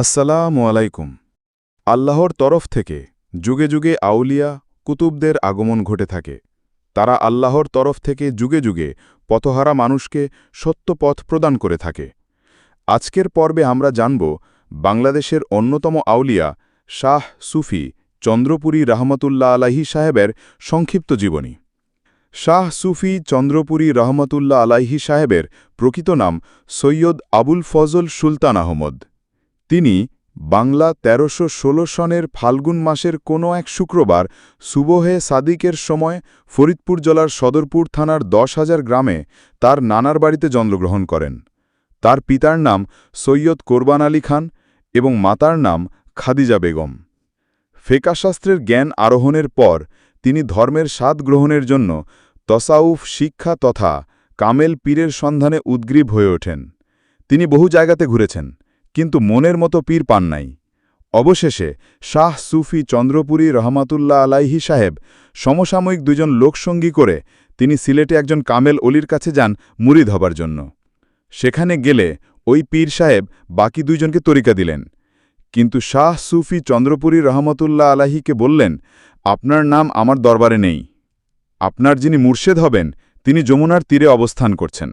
আসসালামু আলাইকুম। আল্লাহর তরফ থেকে যুগে যুগে আউলিয়া, কুতুবদের আগমন ঘটে থাকে। তারা আল্লাহর তরফ থেকে যুগে যুগে পথহারা মানুষকে সত্য পথ প্রদান করে থাকে। আজকের পর্বে আমরা জানব বাংলাদেশের অন্যতম আউলিয়া, শাহ সুফি চন্দ্রপুরী রহমতুল্লাহ আলাহি সাহেবের সংক্ষিপ্ত জীবনী। শাহ সুফি চন্দ্রপুরী রহমতুল্লাহ আলাইহি সাহেবের প্রকৃত নাম সৈয়দ আবুল ফজল সুলতান আহমদ। তিনি বাংলা তেরোশো ষোলো সনের ফাল্গুন মাসের কোনো এক শুক্রবার সুবহে সাদিকের সময় ফরিদপুর জেলার সদরপুর থানার দশ হাজার গ্রামে তার নানার বাড়িতে জন্মগ্রহণ করেন। তার পিতার নাম সৈয়দ কোরবান আলী খান এবং মাতার নাম খাদিজা বেগম। ফেকাশাস্ত্রের জ্ঞান আরোহণের পর তিনি ধর্মের স্বাদ গ্রহণের জন্য তসাউফ শিক্ষা তথা কামেল পীরের সন্ধানে উদ্গ্রীব হয়ে ওঠেন। তিনি বহু জায়গাতে ঘুরেছেন। কিন্তু মনের মতো পীর পান নাই। অবশেষে শাহ সুফি চন্দ্রপুরী রহমাতুল্লাহ আলাইহি সাহেব সমসাময়িক দুজন লোকসঙ্গী করে তিনি সিলেটে একজন কামেল অলির কাছে যান মুরিদ হবার জন্য। সেখানে গেলে ওই পীর সাহেব বাকি দুইজনকে তরিকা দিলেন। কিন্তু শাহ সুফি চন্দ্রপুরী রহমতুল্লাহ আলাহিকে বললেন, আপনার নাম আমার দরবারে নেই। আপনার যিনি মুর্শেদ হবেন, তিনি যমুনার তীরে অবস্থান করছেন।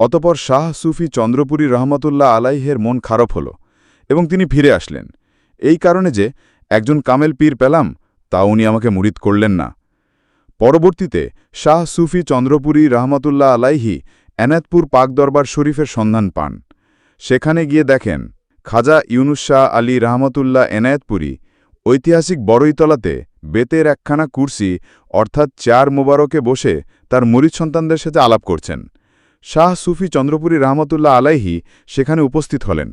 অতপর শাহ সুফি চন্দ্রপুরী রহমতুল্লাহ আলাইহের মন খারাপ হল এবং তিনি ফিরে আসলেন। এই কারণে যে একজন কামেল পীর পেলাম, তা উনি আমাকে মুরিদ করলেন না। পরবর্তীতে শাহ সুফি চন্দ্রপুরী রহমতুল্লাহ আলাইহি এনায়তপুর পাকদরবার শরীফের সন্ধান পান। সেখানে গিয়ে দেখেন, খাজা ইউনুস শাহ আলী রহমতুল্লাহ এনায়েতপুরী ঐতিহাসিক বড়ইতলাতে বেতের একখানা কুর্সি অর্থাৎ চার মোবারকে বসে তার মরিদ সন্তানদের সাথে আলাপ করছেন। শাহ সুফি চন্দ্রপুরী রহমতুল্লাহ আলাইহি সেখানে উপস্থিত হলেন।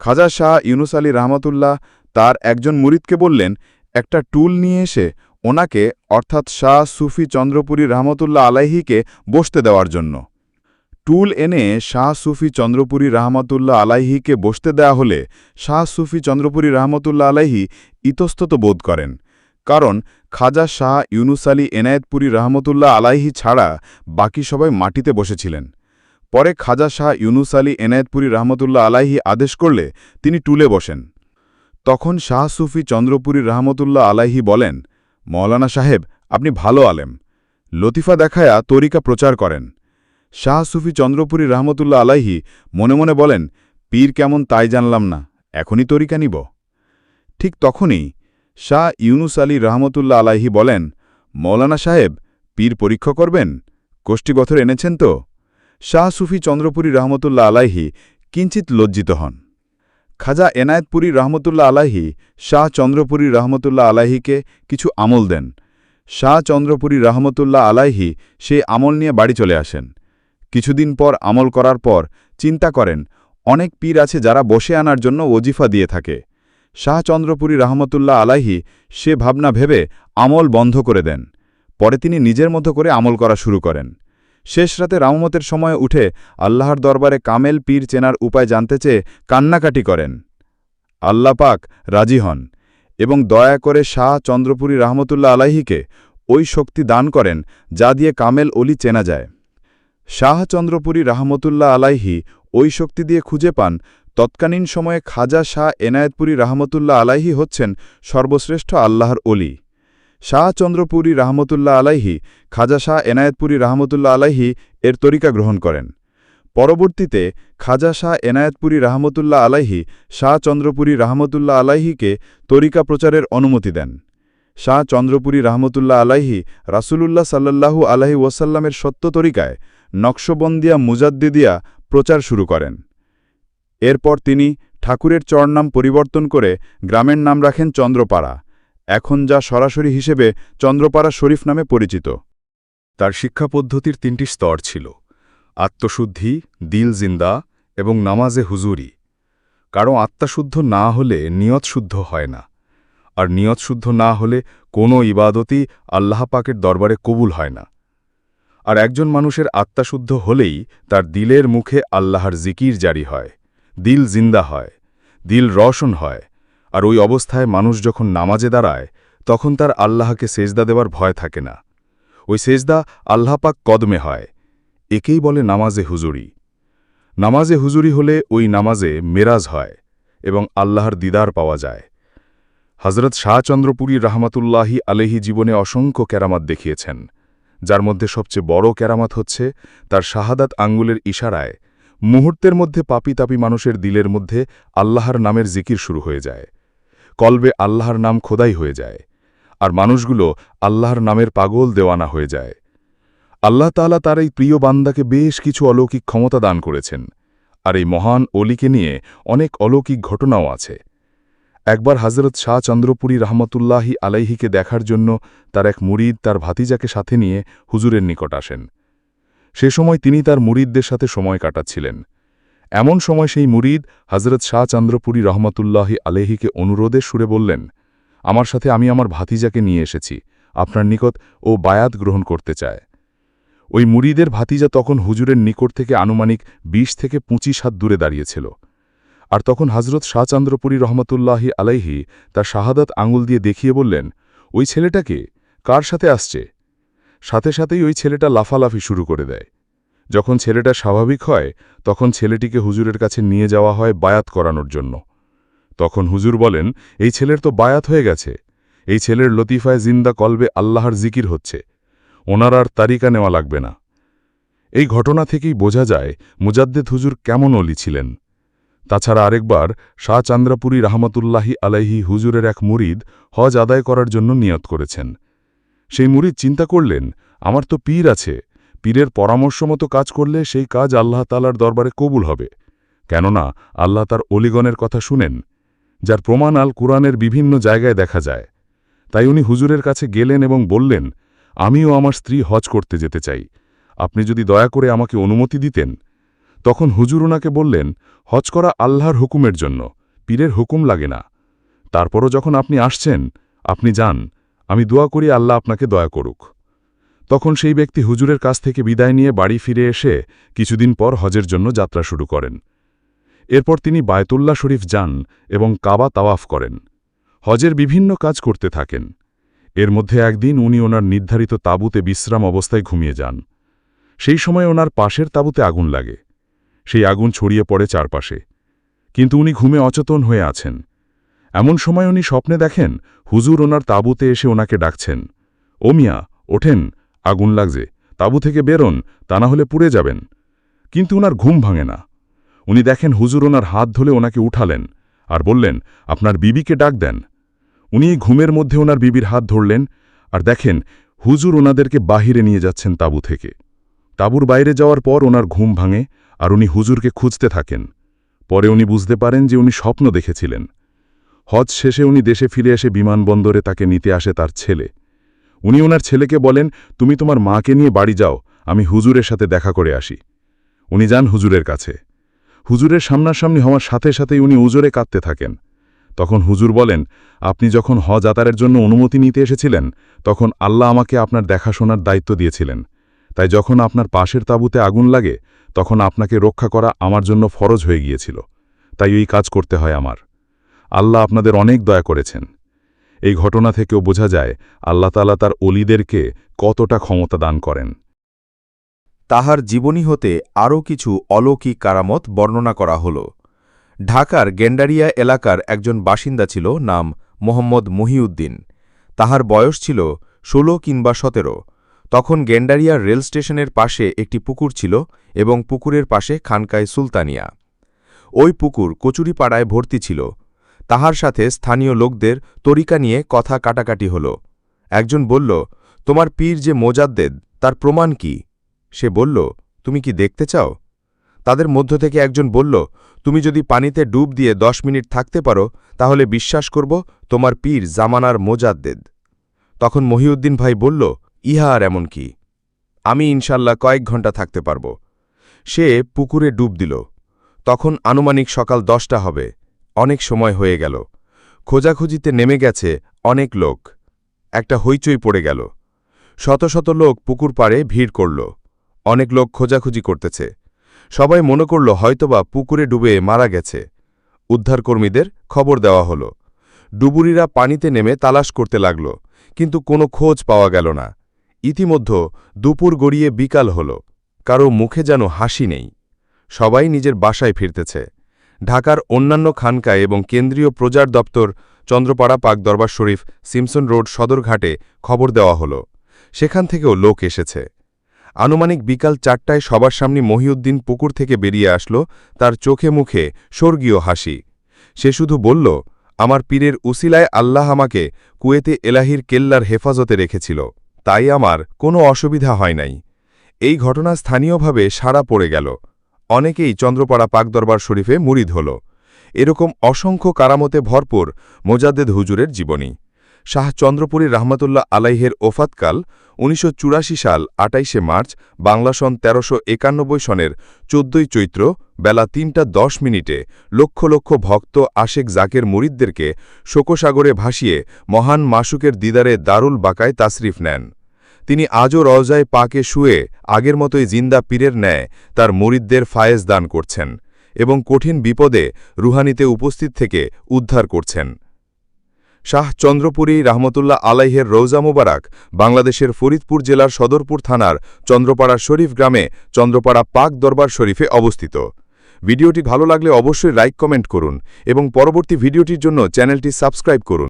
খাজা শাহ ইউনুস আলী রহমতুল্লাহ তার একজন মুরিদকে বললেন, একটা টুল নিয়ে এসে ওনাকে, অর্থাৎ শাহ সুফি চন্দ্রপুরী রহমতুল্লাহ আলাইহিকে বসতে দেওয়ার জন্য। টুল এনে শাহ সুফি চন্দ্রপুরী রহমতুল্লাহ আলাইহিকে বসতে দেয়া হলে শাহ সুফি চন্দ্রপুরী রহমতুল্লাহ আলাইহি ইতস্তত বোধ করেন। কারণ খাজা শাহ ইউনুস আলী এনায়েতপুরী রহমতুল্লাহ আলাইহি ছাড়া বাকি সবাই মাটিতে বসেছিলেন। পরে খাজা শাহ ইউনুস আলী এনায়েতপুরী রহমতুল্লাহ আলাইহি আদেশ করলে তিনি টুলে বসেন। তখন শাহ সুফি চন্দ্রপুরী রহমতুল্লাহ আলাইহি বলেন, মৌলানা সাহেব, আপনি ভালো আলেম। লতিফা দেখায়া তরিকা প্রচার করেন। শাহ সুফি চন্দ্রপুরী রহমতুল্লাহ আলাইহি মনে মনে বলেন, পীর কেমন তাই জানলাম না, এখনই তরিকা নিব। ঠিক তখনই শাহ ইউনুস আলী রহমতুল্লাহ আলাহি বলেন, মৌলানা সাহেব, পীর পরীক্ষা করবেন? কোষ্ঠীবথর এনেছেন তো? শাহ সুফি চন্দ্রপুরী রহমতুল্লাহ আলাহি কিঞ্চিত লজ্জিত হন। খাজা এনায়েতপুরী রহমতুল্লাহ আলাহি শাহ চন্দ্রপুরী রহমতুল্লাহ আলাহিকে কিছু আমল দেন। শাহ চন্দ্রপুরী রহমতুল্লাহ আলাহি সে আমল নিয়ে বাড়ি চলে আসেন। কিছুদিন পর আমল করার পর চিন্তা করেন, অনেক পীর আছে যারা বসে আনার জন্য ওজিফা দিয়ে থাকে। শাহ চন্দ্রপুরী রহমতুল্লাহ আলাহি সে ভাবনা ভেবে আমল বন্ধ করে দেন। পরে তিনি নিজের মতো করে আমল করা শুরু করেন। শেষ রাতে রামমতের সময় উঠে আল্লাহর দরবারে কামেল পীর চেনার উপায় জানতে চেয়ে কান্নাকাটি করেন। আল্লাহ পাক রাজি হন এবং দয়া করে শাহ চন্দ্রপুরী রহমতুল্লাহ আলাহিকে ওই শক্তি দান করেন যা দিয়ে কামেল অলি চেনা যায়। শাহ চন্দ্রপুরী রাহমতুল্লাহ আলাইহি ওই শক্তি দিয়ে খুঁজে পান তৎকালীন সময়ে খাজা শাহ এনায়েতপুরী রাহমতুল্লাহ আলাইহি হচ্ছেন সর্বশ্রেষ্ঠ আল্লাহর অলি শাহ চন্দ্রপুরী রাহমতুল্লাহ আলাইহি, খাজা শাহ এনায়েতপুরী রাহমতুল্লাহ আলাইহি এর তরিকা গ্রহণ করেন। পরবর্তীতে খাজা শাহ এনায়েতপুরী রাহমতুল্লাহ আলাইহি শাহ চন্দ্রপুরী রাহমতুল্লাহ আলাইহিকে তরিকা প্রচারের অনুমতি দেন। শাহ চন্দ্রপুরী রাহমতুল্লাহ আলাইহি রাসূলুল্লাহ সাল্লাল্লাহু আলাহি ওয়াসাল্লামের সত্য তরিকায় নকশবন্দিয়া মুজাদ্দিদিয়া প্রচার শুরু করেন। এরপর তিনি ঠাকুরের চরনাম পরিবর্তন করে গ্রামের নাম রাখেন চন্দ্রপাড়া। এখন যা সরাসরি হিসেবে চন্দ্রপাড়া শরীফ নামে পরিচিত। তার শিক্ষা পদ্ধতির তিনটি স্তর ছিল। আত্মশুদ্ধি, দিল জিন্দা এবং নামাজে হুজুরি। কারও আত্মাশুদ্ধ না হলে নিয়ত শুদ্ধ হয় না। আর নিয়ত শুদ্ধ না হলে কোনো ইবাদতই আল্লাহ পাকের দরবারে কবুল হয় না। আর একজন মানুষের আত্মাশুদ্ধ হলেই তার দিলের মুখে আল্লাহর জিকির জারি হয়। দিল জিন্দা হয়, দিল রওশন হয়, আর ওই অবস্থায় মানুষ যখন নামাজে দাঁড়ায়, তখন তার আল্লাহকে সেজদা দেওয়ার ভয় থাকে না। ওই সেজদা আল্লাহপাক কদমে হয়, একেই বলে নামাজে হুজুরি। নামাজে হুজুরি হলে ওই নামাজে মেরাজ হয় এবং আল্লাহর দিদার পাওয়া যায়। হজরত শাহচন্দ্রপুরী রাহমাতুল্লাহি আলেহি জীবনে অসংখ্য কেরামাত দেখিয়েছেন, যার মধ্যে সবচেয়ে বড় কেরামাত হচ্ছে তার শাহাদাত আঙ্গুলের ইশারায় মুহূর্তের মধ্যে পাপি তাপি মানুষের দিলের মধ্যে আল্লাহর নামের জিকির শুরু হয়ে যায়। কলবে আল্লাহর নাম খোদাই হয়ে যায়, আর মানুষগুলো আল্লাহর নামের পাগল দেওয়ানা হয়ে যায়। আল্লাহ তাআলা তার এই প্রিয় বান্দাকে বেশ কিছু অলৌকিক ক্ষমতা দান করেছেন, আর এই মহান অলিকে নিয়ে অনেক অলৌকিক ঘটনাও আছে। একবার হজরত শাহ চন্দ্রপুরী রহমতুল্লাহি আলাইহিকে দেখার জন্য তার এক মুরিদ তার ভাতিজাকে সাথে নিয়ে হুজুরের নিকট আসেন। সে সময় তিনি তার মুরিদদের সাথে সময় কাটাচ্ছিলেন। এমন সময় সেই মুরিদ হজরত শাহ চন্দ্রপুরী রহমতুল্লাহি আলেহিকে অনুরোধের সুরে বললেন, আমার সাথে আমি আমার ভাতিজাকে নিয়ে এসেছি। আপনার নিকট ও বায়াত গ্রহণ করতে চায়। ওই মুরিদের ভাতিজা তখন হুজুরের নিকট থেকে আনুমানিক ২০ থেকে পঁচিশ হাত দূরে দাঁড়িয়েছিল। আর তখন হজরত শাহচন্দ্রপুরী রহমতুল্লাহি আলাইহি তার শাহাদাত আঙুল দিয়ে দেখিয়ে বললেন, ওই ছেলেটাকে কার সাথে আসছে? সাথে সাথেই ওই ছেলেটা লাফালাফি শুরু করে দেয়। যখন ছেলেটা স্বাভাবিক হয়, তখন ছেলেটিকে হুজুরের কাছে নিয়ে যাওয়া হয় বায়াত করানোর জন্য। তখন হুজুর বলেন, এই ছেলের তো বায়াত হয়ে গেছে। এই ছেলের লতিফায় জিন্দা কলবে আল্লাহর জিকির হচ্ছে। ওনার আর তারিকা নেওয়া লাগবে না। এই ঘটনা থেকেই বোঝা যায় মুজাদ্দেদ হুজুর কেমন অলি ছিলেন। তাছাড়া আরেকবার শাহ চান্দ্রাপুরী রহমতুল্লাহি আলাইহি হুজুরের এক মুরিদ হজ আদায় করার জন্য নিয়ত করেছেন। সেই মুরিদ চিন্তা করলেন, আমার তো পীর আছে। পীরের পরামর্শ মতো কাজ করলে সেই কাজ আল্লাহ তালার দরবারে কবুল হবে। কেননা, আল্লাহ তার অলিগণের কথা শুনেন, যার প্রমাণ আল কুরআনের বিভিন্ন জায়গায় দেখা যায়। তাই উনি হুজুরের কাছে গেলেন এবং বললেন, আমিও আমার স্ত্রী হজ করতে যেতে চাই। আপনি যদি দয়া করে আমাকে অনুমতি দিতেন। তখন হুজুর ওনাকে বললেন, হজ করা আল্লাহর হুকুমের জন্য। পীরের হুকুম লাগে না। তারপরও যখন আপনি আসছেন, আপনি যান। আমি দোয়া করি আল্লাহ আপনাকে দয়া করুক। তখন সেই ব্যক্তি হুজুরের কাছ থেকে বিদায় নিয়ে বাড়ি ফিরে এসে কিছুদিন পর হজের জন্য যাত্রা শুরু করেন। এরপর তিনি বায়তুল্লাহ শরীফ যান এবং কাবা তাওয়াফ করেন। হজের বিভিন্ন কাজ করতে থাকেন। এর মধ্যে একদিন উনি ওনার নির্ধারিত তাঁবুতে বিশ্রাম অবস্থায় ঘুমিয়ে যান। সেই সময় ওনার পাশের তাঁবুতে আগুন লাগে। সেই আগুন ছড়িয়ে পড়ে চারপাশে। কিন্তু উনি ঘুমে অচেতন হয়ে আছেন। এমন সময় উনি স্বপ্নে দেখেন হুজুর ওনার তাঁবুতে এসে ওনাকে ডাকছেন। ও মিয়া, ওঠেন, আগুন লাগছে, তাঁবু থেকে বেরোন, তা না হলে পুড়ে যাবেন। কিন্তু ওনার ঘুম ভাঙে না। উনি দেখেন হুজুর ওনার হাত ধরে ওনাকে উঠালেন আর বললেন, আপনার বিবিকে ডাক দেন। উনি ঘুমের মধ্যে ওনার বিবির হাত ধরলেন আর দেখেন হুজুর ওনাদেরকে বাহিরে নিয়ে যাচ্ছেন তাঁবু থেকে। তাঁবুর বাইরে যাওয়ার পর ওনার ঘুম ভাঙে আর উনি হুজুরকে খুঁজতে থাকেন। পরে উনি বুঝতে পারেন যে উনি স্বপ্ন দেখেছিলেন। হজ শেষে উনি দেশে ফিরে এসে বিমানবন্দরে তাকে নিতে আসে তার ছেলে। উনি ওনার ছেলেকে বলেন, তুমি তোমার মাকে নিয়ে বাড়ি যাও, আমি হুজুরের সাথে দেখা করে আসি। উনি যান হুজুরের কাছে। হুজুরের সামনাসামনি হওয়ার সাথে সাথেই উনি উজোরে কাঁদতে থাকেন। তখন হুজুর বলেন, আপনি যখন হজ আতারের জন্য অনুমতি নিতে এসেছিলেন, তখন আল্লাহ আমাকে আপনার দেখাশোনার দায়িত্ব দিয়েছিলেন। তাই যখন আপনার পাশের তাঁবুতে আগুন লাগে, তখন আপনাকে রক্ষা করা আমার জন্য ফরজ হয়ে গিয়েছিল। তাই এই কাজ করতে হয় আমার। আল্লাহ আপনাদের অনেক দয়া করেছেন। এই ঘটনা থেকেও বোঝা যায়, আল্লাহ তালা তার অলিদেরকে কতটা ক্ষমতা দান করেন। তাহার জীবনী হতে আরও কিছু অলৌকিক কারামত বর্ণনা করা হল। ঢাকার গেন্ডারিয়া এলাকার একজন বাসিন্দা ছিল নাম মোহাম্মদ মহিউদ্দিন। তাহার বয়স ছিল ষোলো কিংবা সতেরো। তখন গেন্ডারিয়ার রেল স্টেশনের পাশে একটি পুকুর ছিল এবং পুকুরের পাশে খানকায় সুলতানিয়া। ওই পুকুর কচুরিপাড়ায় ভর্তি ছিল। তাহার সাথে স্থানীয় লোকদের তরিকা নিয়ে কথা কাটাকাটি হল। একজন বলল, তোমার পীর যে মোজাদ্দেদ, তার প্রমাণ কি? সে বলল, তুমি কি দেখতে চাও? তাদের মধ্য থেকে একজন বলল, তুমি যদি পানিতে ডুব দিয়ে দশ মিনিট থাকতে পারো, তাহলে বিশ্বাস করব তোমার পীর জামানার মোজাদ্দেদ। তখন মহিউদ্দিন ভাই বলল, ইহা আর এমন কি? আমি ইনশাল্লাহ কয়েক ঘণ্টা থাকতে পারব। সে পুকুরে ডুব দিল। তখন আনুমানিক সকাল দশটা হবে। অনেক সময় হয়ে গেল। খোঁজাখুঁজিতে নেমে গেছে অনেক লোক। একটা হইচই পড়ে গেল। শত শত লোক পুকুর পাড়ে ভিড় করল। অনেক লোক খোঁজাখুঁজি করতেছে। সবাই মনে করল হয়তোবা পুকুরে ডুবে মারা গেছে। উদ্ধারকর্মীদের খবর দেওয়া হল। ডুবুরিরা পানিতে নেমে তালাশ করতে লাগল, কিন্তু কোনো খোঁজ পাওয়া গেল না। ইতিমধ্যে দুপুর গড়িয়ে বিকাল হল। কারও মুখে যেন হাসি নেই। সবাই নিজের বাসায় ফিরতেছে। ঢাকার অন্যান্য খানকায় এবং কেন্দ্রীয় প্রজার দপ্তর চন্দ্রপাড়া পাক দরবার শরীফ সিমসন রোড সদরঘাটে খবর দেওয়া হল। সেখান থেকেও লোক এসেছে। আনুমানিক বিকাল চারটায় সবার সামনে মহিউদ্দিন পুকুর থেকে বেরিয়ে আসলো, তার চোখে মুখে স্বর্গীয় হাসি। সে শুধু বলল, আমার পীরের উসিলায় আল্লাহ আমাকে কুয়েতে এলাহির কেল্লার হেফাজতে রেখেছিল। তাই আমার কোনো অসুবিধা হয় নাই। এই ঘটনা স্থানীয়ভাবে সাড়া পড়ে গেল। অনেকেই চন্দ্রপাড়া পাকদরবার শরীফে মুরিদ হল। এরকম অসংখ্য কারামতে ভরপুর মোজাদ্দেদ হুজুরের জীবনী। শাহ চন্দ্রপুরী রহমতুল্লাহ আলাইহের ওফাতকাল উনিশশো চুরাশি সাল, আটাইশে মার্চ, বাংলা সন তেরোশো একানব্বই সনের চোদ্দই চৈত্র, বেলা তিনটা দশ মিনিটে লক্ষ লক্ষ ভক্ত আশেক জাকের মুরিদদেরকে শোকসাগরে ভাসিয়ে মহান মাসুকের দিদারে দারুল বাকায় তাসরিফ নেন। তিনি আজও রওজায় পাকে শুয়ে আগের মতোই জিন্দা পীরের ন্যায় তার মরিদদের ফায়েজ দান করছেন এবং কঠিন বিপদে রুহানিতে উপস্থিত থেকে উদ্ধার করছেন। শাহ চন্দ্রপুরী রহমতুল্লাহ আলাইহের রৌজা মুবারক বাংলাদেশের ফরিদপুর জেলার সদরপুর থানার চন্দ্রপাড়া শরীফ গ্রামে চন্দ্রপাড়া পাক দরবার শরীফে অবস্থিত। ভিডিওটি ভালো লাগলে অবশ্যই লাইক, কমেন্ট করুন এবং পরবর্তী ভিডিওটির জন্য চ্যানেলটি সাবস্ক্রাইব করুন।